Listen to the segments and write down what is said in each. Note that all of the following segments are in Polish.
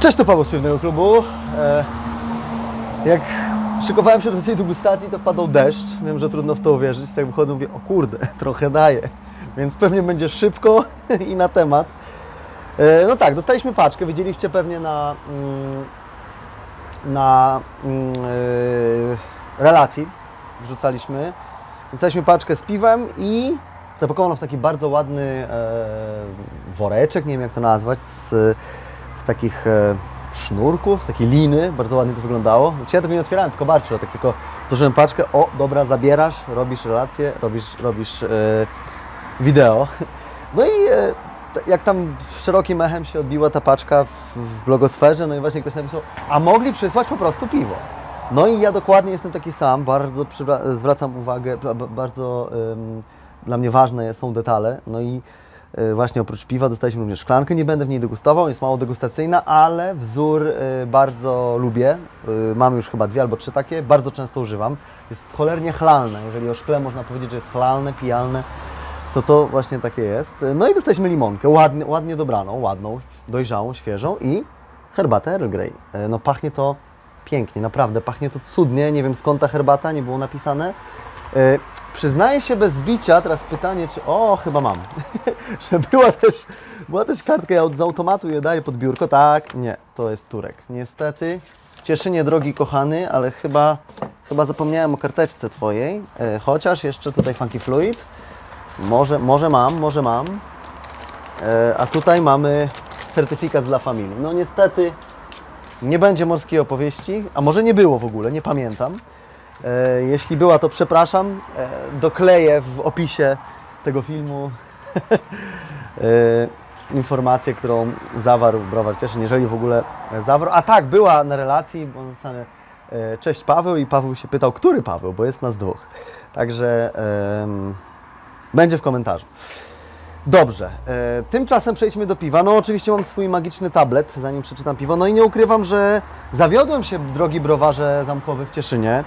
Cześć, to Paweł z Piwnego Klubu. E, jak szykowałem się do tej degustacji, to padał deszcz. Wiem, że trudno w to uwierzyć. Tak wychodzę, mówię, o kurde, trochę daje. Więc pewnie będzie szybko i na temat. E, no tak, dostaliśmy paczkę. Widzieliście pewnie na, mm, na mm, e, relacji. Wrzucaliśmy. Dostaliśmy paczkę z piwem i zapakowano w taki bardzo ładny e, woreczek, nie wiem jak to nazwać, z, z takich e, sznurków, z takiej liny, bardzo ładnie to wyglądało. Znaczy ja tego nie otwierałem, tylko barczył, tak tylko otworzyłem paczkę, o dobra, zabierasz, robisz relację, robisz, robisz e, wideo. No i e, jak tam szerokim echem się odbiła ta paczka w, w blogosferze, no i właśnie ktoś napisał, a mogli przysłać po prostu piwo. No i ja dokładnie jestem taki sam, bardzo zwracam uwagę, ba- ba- bardzo dla mnie ważne są detale. No i y, właśnie oprócz piwa dostaliśmy również szklankę, nie będę w niej degustował, jest mało degustacyjna, ale wzór y, bardzo lubię. Y, Mam już chyba dwie albo trzy takie, bardzo często używam. Jest cholernie chlalne, jeżeli o szkle można powiedzieć, że jest chlalne, pijalne, to to właśnie takie jest. No i dostaliśmy limonkę, ładnie, ładnie dobraną, ładną, dojrzałą, świeżą i herbatę Earl Grey. E, No pachnie to pięknie, naprawdę, pachnie to cudnie, nie wiem skąd ta herbata, nie było napisane. E, Przyznaję się bez bicia, teraz pytanie, czy... O, chyba mam. że była też, była też kartka, ja z automatu je daję pod biurko. Tak, nie, to jest Turek. Niestety, Cieszynie, drogi kochany, ale chyba, chyba zapomniałem o karteczce Twojej. E, Chociaż jeszcze tutaj Funky Fluid. Może, może mam, może mam. E, A tutaj mamy certyfikat dla familii. No niestety nie będzie morskiej opowieści, a może nie było w ogóle, nie pamiętam. E, Jeśli była, to przepraszam. E, Dokleję w opisie tego filmu e, informację, którą zawarł Browar Cieszyn, jeżeli w ogóle zawarł. A tak, była na relacji, bo napisane Cześć Paweł i Paweł się pytał, który Paweł, bo jest nas dwóch. Także będzie w komentarzu. Dobrze, e, tymczasem przejdźmy do piwa. No oczywiście mam swój magiczny tablet, zanim przeczytam piwo. No i nie ukrywam, że zawiodłem się, drogi browarze zamkowy w Cieszynie,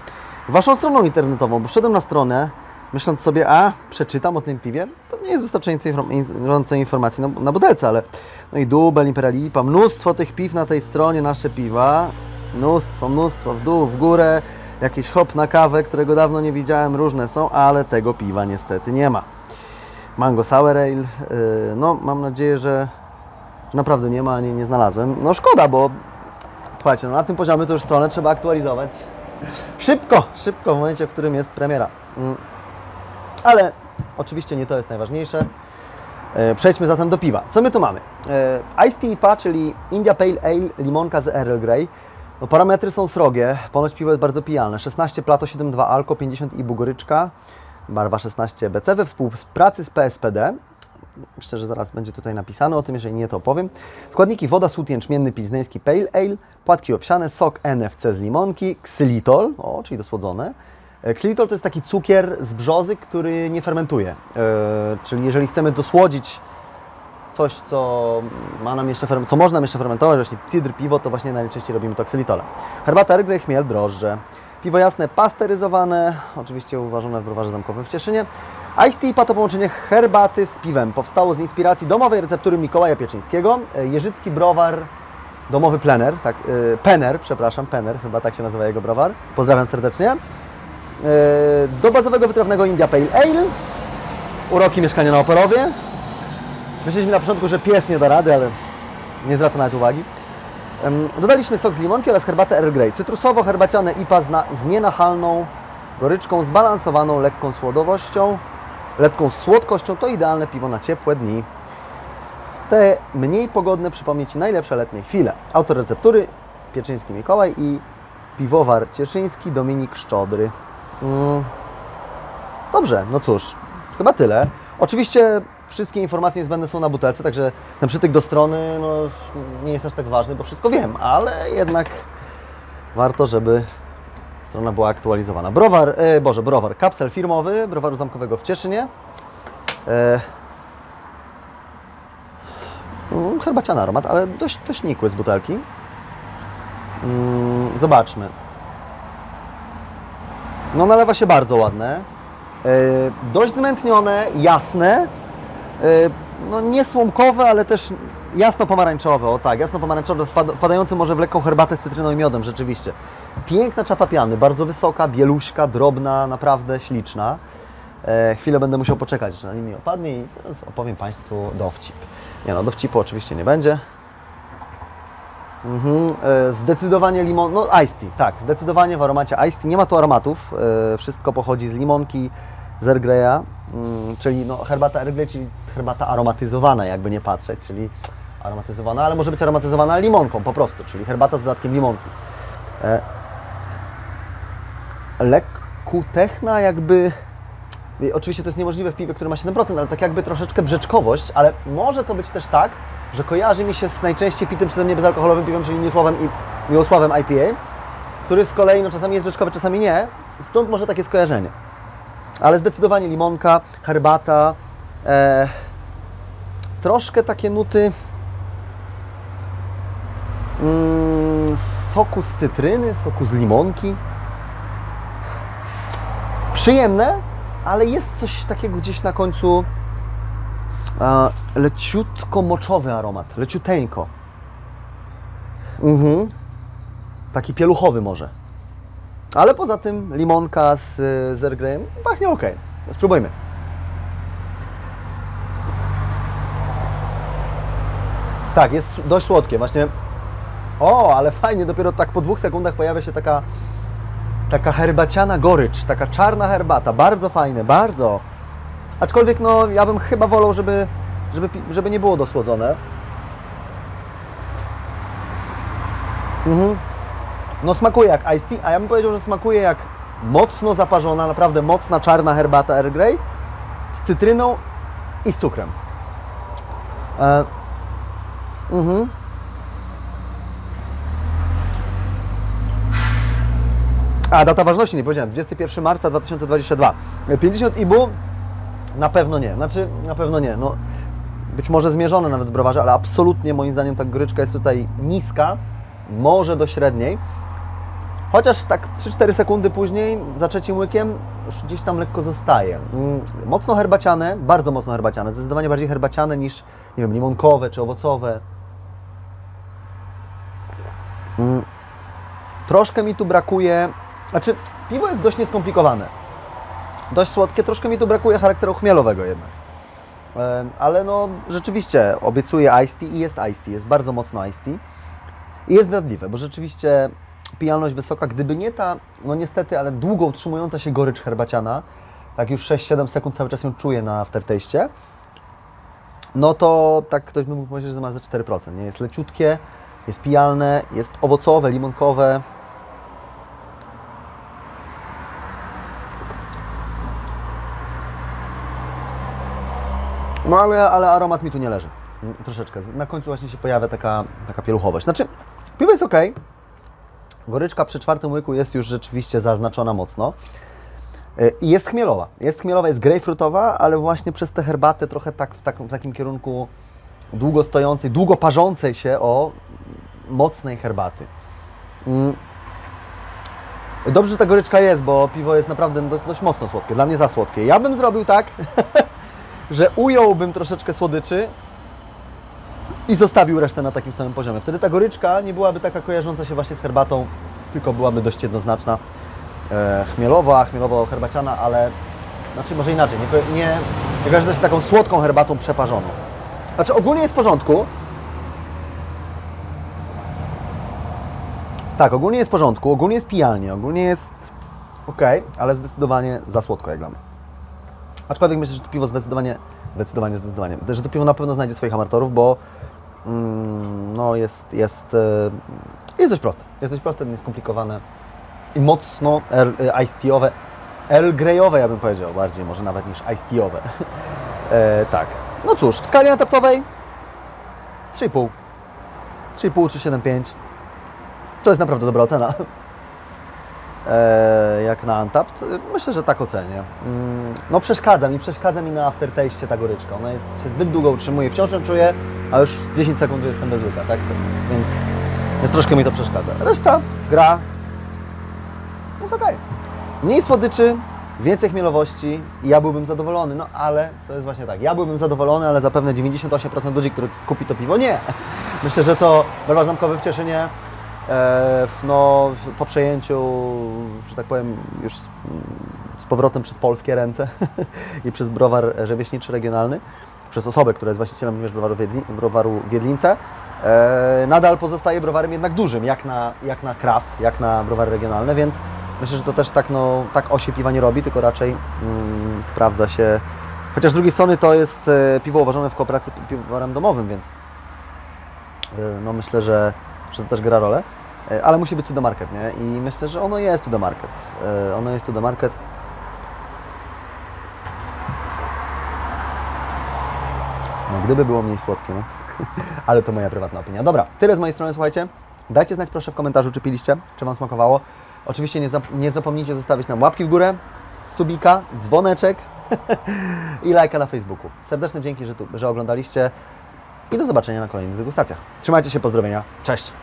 waszą stroną internetową, bo wszedłem na stronę, myśląc sobie, a przeczytam o tym piwie, pewnie jest wystarczającej inform- informacji na, na butelce, ale no i Dubel, Imperial IPA, mnóstwo tych piw na tej stronie, nasze piwa, mnóstwo, mnóstwo, w dół, w górę, jakiś hop na kawę, którego dawno nie widziałem, różne są, ale tego piwa niestety nie ma. Mango Sour Ale. Yy, No, mam nadzieję, że, naprawdę nie ma, nie, nie znalazłem. No szkoda, bo słuchajcie, no na tym poziomie to już stronę trzeba aktualizować. Szybko, szybko, w momencie, w którym jest premiera. Mm. Ale oczywiście nie to jest najważniejsze. E, Przejdźmy zatem do piwa. Co my tu mamy? E, Iced Tea IPA, czyli India Pale Ale, limonka z Earl Grey. No, parametry są srogie, ponoć piwo jest bardzo pijalne. 16 plato, 7,2 alko, 50 i bugoryczka, barwa 16 BC we współpracy z PSPD. Myślę, że zaraz będzie tutaj napisane o tym, jeżeli nie, to opowiem. Składniki woda, sód jęczmienny, pilzneński Pale Ale, płatki owsiane, sok NFC z limonki, ksylitol, o, czyli dosłodzone. E, Ksylitol to jest taki cukier z brzozy, który nie fermentuje. E, czyli jeżeli chcemy dosłodzić coś, co ma nam jeszcze co można nam jeszcze fermentować, właśnie cydr, piwo, to właśnie najczęściej robimy to ksylitolem. Herbata Grey, chmiel, drożdże. Piwo jasne, pasteryzowane, oczywiście uważane w browarze zamkowym w Cieszynie. Iced Tea to połączenie herbaty z piwem. Powstało z inspiracji domowej receptury Mikołaja Pieczyńskiego. E, Jeżycki browar, domowy plener, tak, e, pener, przepraszam, pener, chyba tak się nazywa jego browar. Pozdrawiam serdecznie. E, Do bazowego wytrawnego India Pale Ale. Uroki mieszkania na Operowie. Myśleliśmy na początku, że pies nie da rady, ale nie zwraca nawet uwagi. Dodaliśmy sok z limonki oraz herbatę Earl Grey. Cytrusowo-herbaciane IPA z, na, z nienachalną goryczką, zbalansowaną lekką słodowością, lekką słodkością. To idealne piwo na ciepłe dni. W te mniej pogodne przypomni Ci najlepsze letnie chwile. Autor receptury Pieczyński Mikołaj i piwowar cieszyński Dominik Szczodry. Mm. Dobrze, no cóż, chyba tyle. Oczywiście wszystkie informacje niezbędne są na butelce, także ten przytyk do strony no, nie jest aż tak ważny, bo wszystko wiem, ale jednak warto, żeby strona była aktualizowana. Browar, e, Boże, browar, kapsel firmowy browaru zamkowego w Cieszynie. E, mm, herbaciany aromat, ale dość, dość nikły z butelki. Mm, zobaczmy. No nalewa się bardzo ładne. dość zmętnione, jasne, e, no nie słomkowe, ale też jasno pomarańczowe, o tak, jasno pomarańczowe, wpad- wpadające może w lekką herbatę z cytryną i miodem, rzeczywiście. Piękna czapa piany, bardzo wysoka, bieluśka, drobna, naprawdę śliczna. E, chwilę będę musiał poczekać, że mi opadnie i teraz opowiem Państwu dowcip. Nie no, dowcipu oczywiście nie będzie. Mhm, e, zdecydowanie limon, no iced tea, tak, zdecydowanie w aromacie iced tea. Nie ma tu aromatów, e, wszystko pochodzi z limonki, z Earl Greya, mm, czyli no, herbata Earl Grey, czyli herbata aromatyzowana, jakby nie patrzeć, czyli aromatyzowana, ale może być aromatyzowana limonką po prostu, czyli herbata z dodatkiem limonki. E, lekkutechna jakby, Oczywiście to jest niemożliwe w piwie, które ma 7%, ale tak jakby troszeczkę brzeczkowość, ale może to być też tak, że kojarzy mi się z najczęściej pitym przeze mnie bezalkoholowym piwem, czyli Miłosławem, i, Miłosławem IPA, który z kolei no, czasami jest brzeczkowy, czasami nie, stąd może takie skojarzenie. Ale zdecydowanie limonka, herbata, e, troszkę takie nuty mm, soku z cytryny, soku z limonki. Przyjemne, ale jest coś takiego gdzieś na końcu e, leciutko moczowy aromat, leciuteńko. Mhm. Taki pieluchowy może. Ale poza tym limonka z, z pachnie ok. Spróbujmy. Tak, jest dość słodkie. Właśnie. O, ale fajnie, dopiero tak po dwóch sekundach pojawia się taka taka herbaciana gorycz, taka czarna herbata, bardzo fajne, bardzo. Aczkolwiek no, ja bym chyba wolał, żeby, żeby, żeby nie było dosłodzone. Mhm. No smakuje jak iced tea, a ja bym powiedział, że smakuje jak mocno zaparzona, naprawdę mocna czarna herbata Earl Grey z cytryną i z cukrem. E, mhm. A, data ważności nie powiedziałem, 21 marca 2022. 50 IBU? Na pewno nie, znaczy na pewno nie. No, być może zmierzone nawet w browarze, ale absolutnie moim zdaniem ta goryczka jest tutaj niska, może do średniej. Chociaż tak 3-4 sekundy później, za trzecim łykiem, już gdzieś tam lekko zostaje. Mm, Mocno herbaciane, bardzo mocno herbaciane, zdecydowanie bardziej herbaciane niż, nie wiem, limonkowe czy owocowe. Mm, Troszkę mi tu brakuje, znaczy piwo jest dość nieskomplikowane. Dość słodkie, troszkę mi tu brakuje charakteru chmielowego jednak. E, Ale no rzeczywiście obiecuję iced tea i jest iced tea, jest bardzo mocno iced tea. I jest zdradliwe, bo rzeczywiście pijalność wysoka, gdyby nie ta, no niestety, ale długo utrzymująca się gorycz herbaciana, tak już 6-7 sekund cały czas ją czuję na aftertaście, no to tak ktoś by mógł powiedzieć, że ma ze 4%. Nie jest leciutkie, jest pijalne, jest owocowe, limonkowe. No ale, ale aromat mi tu nie leży. Mm, Troszeczkę. Na końcu właśnie się pojawia taka, taka pieluchowość. Znaczy, piwo jest ok. Goryczka przy czwartym łyku jest już rzeczywiście zaznaczona mocno. Y, I jest chmielowa. Jest chmielowa, jest grejpfrutowa, ale właśnie przez tę herbatę trochę tak w, takim- w takim kierunku długo stojącej, długo parzącej się o mocnej herbaty. Mm. Dobrze, że ta goryczka jest, bo piwo jest naprawdę dość, dość mocno słodkie. Dla mnie za słodkie. Ja bym zrobił tak, że ująłbym troszeczkę słodyczy i zostawił resztę na takim samym poziomie. Wtedy ta goryczka nie byłaby taka kojarząca się właśnie z herbatą, tylko byłaby dość jednoznaczna. E, chmielowa, chmielowo-herbaciana, ale znaczy może inaczej, nie, nie, nie kojarzy się taką słodką herbatą przeparzoną. Znaczy ogólnie jest w porządku. Tak, ogólnie jest w porządku, ogólnie jest pijalnie, ogólnie jest ok, ale zdecydowanie za słodko jak dla mnie. Aczkolwiek myślę, że to piwo zdecydowanie, zdecydowanie, zdecydowanie, że to piwo na pewno znajdzie swoich amatorów, bo no jest, jest, e, jest dość proste. Jest dość proste, nieskomplikowane i mocno e, ice tea'owe, Earl Greyowe ja bym powiedział bardziej, może nawet niż ice tea'owe. e, tak. No cóż, w skali adaptowej 3,5. 3,5 czy 7,5. To jest naprawdę dobra ocena. E, jak na Untapped. Myślę, że tak ocenię. Mm, No przeszkadza mi, przeszkadza mi na aftertaście ta goryczka. Ona jest, się zbyt długo utrzymuje, wciąż ją czuję, a już z 10 sekund jestem bez łyka, tak? Więc, więc troszkę mi to przeszkadza. Reszta gra jest okej. Mniej słodyczy, więcej chmielowości i ja byłbym zadowolony, no ale to jest właśnie tak, ja byłbym zadowolony, ale zapewne 98% ludzi, który kupi to piwo, nie. Myślę, że to browar zamkowy w Cieszynie e, no, po przejęciu, że tak powiem, już z, z powrotem przez polskie ręce i przez browar rzemieślniczy regionalny, przez osobę, która jest właścicielem również browaru, Wiedli, browaru Wiedlińce, e, nadal pozostaje browarem jednak dużym, jak na, jak na kraft, jak na browary regionalne, więc myślę, że to też tak, no, tak osie piwa nie robi, tylko raczej mm, sprawdza się, chociaż z drugiej strony to jest e, piwo uważane w kooperacji z piwowarem domowym, więc e, no myślę, że, że to też gra rolę. E, Ale musi być tu do market, nie? I myślę, że ono jest tu do market. E, Ono jest tu do market. No, gdyby było mniej słodkie, no. Ale to moja prywatna opinia. Dobra, tyle z mojej strony, słuchajcie. Dajcie znać proszę w komentarzu, czy piliście, czy Wam smakowało. Oczywiście nie, zap- nie zapomnijcie zostawić nam łapki w górę, subika, dzwoneczek i lajka na Facebooku. Serdeczne dzięki, że, tu, że oglądaliście i do zobaczenia na kolejnych degustacjach. Trzymajcie się, pozdrowienia. Cześć!